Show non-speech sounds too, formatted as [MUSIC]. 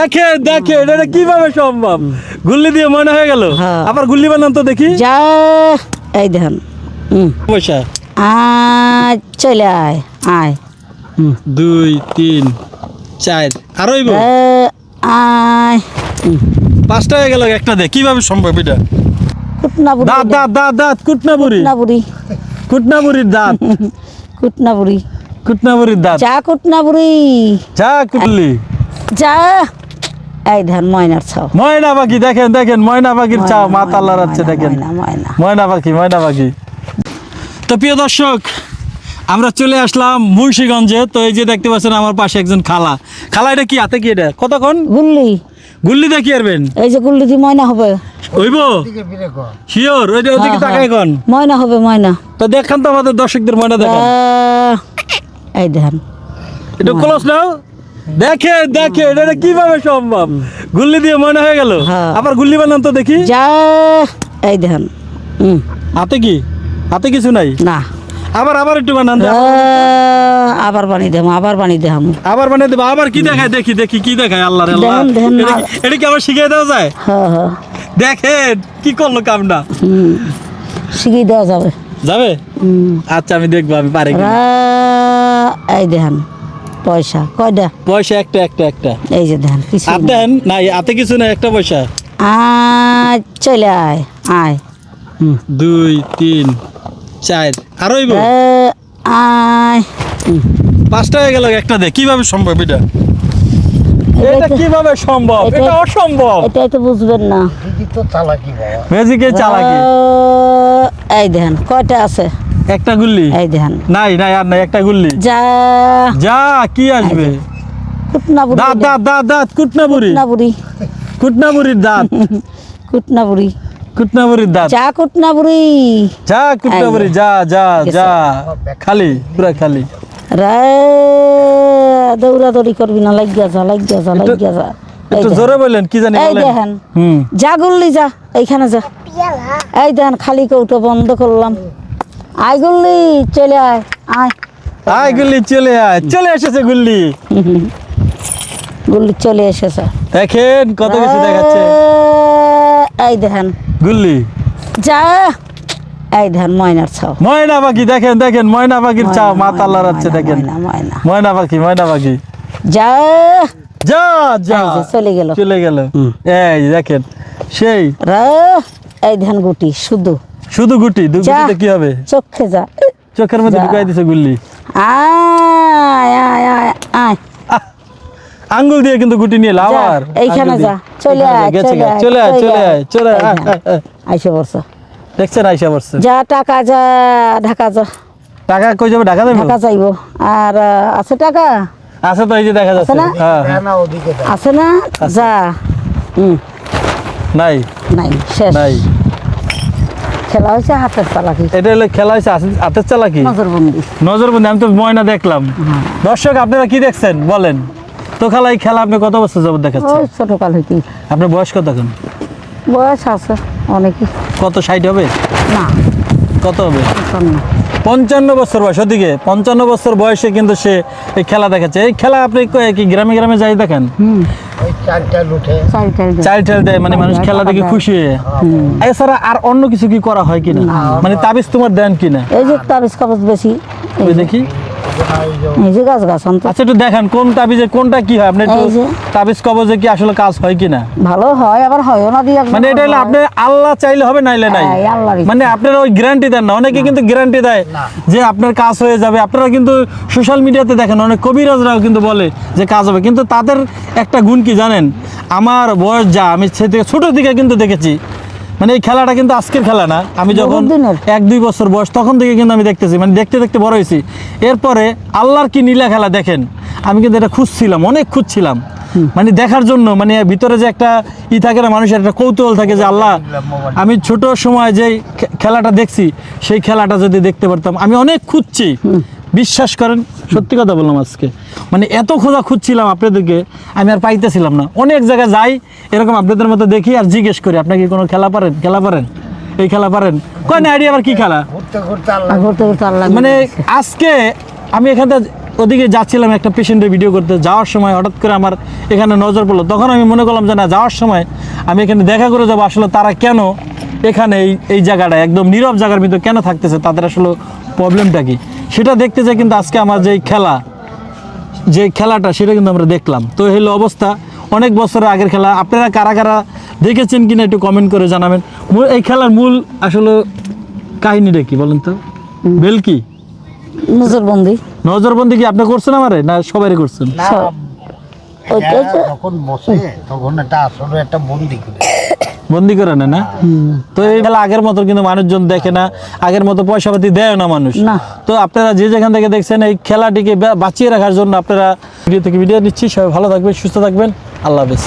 দেখে দেখে এটা কীভাবে সম্ভব? গুল্লি দিয়ে মনে হয়ে গেল। হ্যাঁ। আবার গুল্লি বানান তো দেখি। যা এই দেখেন পয়সা আয় চলে আয় আয়। হুম। দুই তিন চার। আরও হইব? এ, আয়। পাঁচটা হয়ে গেল একটা দে কীভাবে সম্ভব এটা? কুটনা বুড়ি দাঁত দাঁত দাঁত দাঁত [LAUGHS] কুটনাবুরি কুটনা বুড়ি কুটনাবুরির দাঁত। কুটনা বুড়ি কুটনাবুরির দাঁত। যা কুটনা বুড়ি যা কুটলি। যা। এই ধান ময়নার ছাও। ময়না পাখি দেখেন দেখেন ময়না পাখির চাও মাথা ময়না, দেখেন। ময়না, পাখি ময়না পাখি। তো প্রিয় দর্শক আমরা চলে আসলাম মুন্সিগঞ্জে। তো এই যে দেখতে পাচ্ছেন আমার পাশে একজন খালা। খালা এটা কি? হাতে কি এটা? কতক্ষণ? গুল্লি। গুল্লি দেখি আরবেন? এই যে গুল্লি দিয়ে ময়না হবে। হইব? শিওর ওইটা ওদিকে হ্যাঁ, তাকাই এখন। ময়না হবে ময়না। তো দেখান তো আমাদের দর্শকদের ময়না দেখান। এই ধান একটু ক্লোজ নাও। দেখে দেখে এটা কীভাবে সম্ভব? গুল্লি দিয়ে মনে হয়ে গেল। হ্যাঁ। আবার গুল্লি বানান তো দেখি। যা এই হুম হাতে কি? হাতে কিছু নাই? না। আবার আবার একটু বানান। আবার বানি দেম আবার বানি দেম আবার বানিয়ে দেবো আবার কি দেখায়? দেখি দেখি কি দেখায়? আল্লাহ। আল্লাহ এটা কি- আবার শিখিয়ে দেওয়া যায়? হ্যাঁ হ্যাঁ। দেখেন কি করল কামটা? শিখিয়ে দেওয়া যাবে। যাবে? আচ্ছা আমি দেখব আমি পারি এই দেন পয়সা। কয়টা? পয়সা একটা একটা একটা। এই যে দেন কিছু দেন নাই হাতে কিছু না একটা পয়সা। আয় চলে আয় আয়। হুম। দুই তিন চার আর এ, আয়। হুম। পাঁচটা হয়ে গেল একটা দে কীভাবে সম্ভব এটা? এটা কীভাবে সম্ভব? এটা- অসম্ভব। এটাই তো বুঝবেন না। ম্যাজিকের চালাকি রা- এই দেন কয়টা আছে? একটা গুল্লি? এই দেন নাই নাই আর নাই একটা গুল্লি। যা। যা কি আসবে? কুটনা বুড়ি দাঁত দাঁত দাঁত দাঁত [LAUGHS] কুটনাবুরি কুটনা বুড়ি কুটনাবুরির দাঁত। কুটনা বুড়ি কুটনাবুরির দাঁত। চা কুটনা যা কুটনাবুরি যা যা যা। খালি পুরা খালি। রে দৌড়া দৌড়ি করবি না লাগিয়া যা লাগিয়া যা লাগিয়া যা। একটু জোরে বললেন কি জানি এই বলেন। দেখেন। হুম। যা গুল্লি যা এইখানে যা। এই দেখেন খালি কৌটো বন্ধ করলাম। আয় গুল্লি চলে আয় আয়। আয় গুল্লি চলে আয় চলে এসেছে গুল্লি। গুল্লি চলে এসেছে। দেখেন কত কিছু দেখাচ্ছে। এই দেখেন। গুল্লি। যা এই দেখেন ময়নার ছাও ময়না পাখি দেখেন দেখেন ময়না পাখির ময়না, মাথা ময়না, লড়াচ্ছে দেখেন। ময়না পাখি ময়না পাখি। যা। যা যা। চলে গেল। চলে গেল। এই দেখেন সেই। রে এই ধান গুটি শুধু শুধু গুটি দু গুটিতে কি হবে? চোখে যা। চোখের মধ্যে ঢুকাই দিছে গুল্লি। আয় আয় আয় আয়। আঙ্গুল দিয়ে কিন্তু গুটি নিয়ে এলো যা, আবার এইখানে যা। চলে আয় চলে আয় চলে আয় চলে আয়। চলে আয়। আইসে বলছো দেখছেন আইসা পড়ছে যা টাকা যা ঢাকা যা। টাকা কই যাবে ঢাকা দেবে ঢাকা যাইব। আর আছে টাকা? আছে তো এই যে দেখা যাচ্ছে। না? হ্যাঁ। হ্যাঁ। আছে না? যা। হুম। নাই। নাই শেষ। নাই। খেলা হয়েছে হাতের চালাকি। এটা হলো খেলা হয়েছে হাতের চালাকি? নজরবন্দি। নজরবন্দি আমি তো ময়না দেখলাম। দর্শক আপনারা কি দেখছেন? বলেন। তো খেলা এই খেলা আপনি কত বছর যাবত দেখাচ্ছেন? ছোটকাল হইতে আপনার বয়স কত এখন? বয়স আছে অনেকই। কত ষাট হবে? না। কত হবে? পঞ্চান্ন। বছর বয়স ওদিকে। পঞ্চান্ন বছর বয়সে কিন্তু সে এই খেলা দেখাচ্ছে। এই খেলা আপনি কি গ্রামে গ্রামে যাই দেখেন? দেয়। চাইল্ড দেয় মানে মানুষ খেলা দেখে খুশি হয়ে। এছাড়া আর অন্য কিছু কি করা হয় কিনা? মানে তাবিজ তোমার দেন কিনা? এই যে তাবিজ কাগজ বেশি দেখি। এই যে গাছ গাছ আচ্ছা একটু দেখান কোন তাবিজে কোনটা কি হয়? আপনি একটু তাবিজ কবজে কি আসলে কাজ হয় কিনা? ভালো হয় আবার হয়ও না দিয়ে মানে এটা হলো আপনি আল্লাহ চাইলে হবে নাইলে নাই। এই আল্লাহর ইচ্ছা। মানে আপনারা ওই গ্যারান্টি দেন না। অনেকে কিন্তু গ্যারান্টি দেয় যে আপনার কাজ হয়ে যাবে। আপনারা কিন্তু সোশ্যাল মিডিয়াতে দেখেন অনেক কবিরাজরাও কিন্তু বলে যে কাজ হবে। কিন্তু তাদের একটা গুণ কি জানেন? আমার বয়স যা আমি সে থেকে ছোট থেকে কিন্তু দেখেছি। মানে এই খেলাটা কিন্তু আজকের খেলা না। আমি যখন এক দুই বছর বয়স তখন থেকে কিন্তু আমি দেখতেছি মানে দেখতে দেখতে বড় হয়েছি। এরপরে আল্লাহর কি নীলা খেলা দেখেন আমি কিন্তু এটা খুঁজছিলাম অনেক খুঁজছিলাম। মানে দেখার জন্য মানে ভিতরে যে একটা ই থাকে না মানুষের একটা কৌতূহল থাকে যে আল্লাহ আমি ছোট সময় যে খেলাটা দেখছি সেই খেলাটা যদি দেখতে পারতাম আমি অনেক খুঁজছি। বিশ্বাস করেন সত্যি কথা বললাম আজকে। মানে এত খোঁজা খুঁজছিলাম আপনাদেরকে আমি আর পাইতেছিলাম না। অনেক জায়গায় যাই এরকম আপনাদের মতো দেখি আর জিজ্ঞেস করি আপনার কি কোনো খেলা পারেন? খেলা পারেন? এই খেলা পারেন? কয় না আইডিয়া আবার কি খেলা? মানে আজকে আমি এখানে ওদিকে যাচ্ছিলাম একটা পেশেন্টের ভিডিও করতে। যাওয়ার সময় হঠাৎ করে আমার এখানে নজর পড়ল। তখন আমি মনে করলাম যে না যাওয়ার সময় আমি এখানে দেখা করে যাব আসলে তারা কেন এখানে এই এই জায়গাটা একদম নীরব জায়গার ভিতরে কেন থাকতেছে? তাদের আসলে প্রবলেমটা কি? সেটা দেখতে চাই কিন্তু আজকে আমার যে খেলা যে খেলাটা সেটা কিন্তু আমরা দেখলাম। তো এই হলো অবস্থা। অনেক বছরের আগের খেলা। আপনারা কারা কারা দেখেছেন কিনা একটু কমেন্ট করে জানাবেন। এই খেলার মূল আসলে কাহিনীটা কি বলেন তো? বেলকি নজরবন্দি। নজরবন্দি কি আপনি করছেন আমারে না সবাই করছেন? না ওই- এরা ওই বসে তখন এটা আসলে একটা বন্দি করে। বন্দি করে না? না তো এই খেলা আগের মতো কিন্তু মানুষজন দেখে না আগের মতো পয়সা পাতি দেয় না মানুষ। তো আপনারা যে যেখান থেকে দেখছেন এই খেলাটিকে বাঁচিয়ে রাখার জন্য আপনারা ভিডিও থেকে ভিডিও নিচ্ছি। সবাই ভালো থাকবেন সুস্থ থাকবেন। আল্লাহ হাফেজ।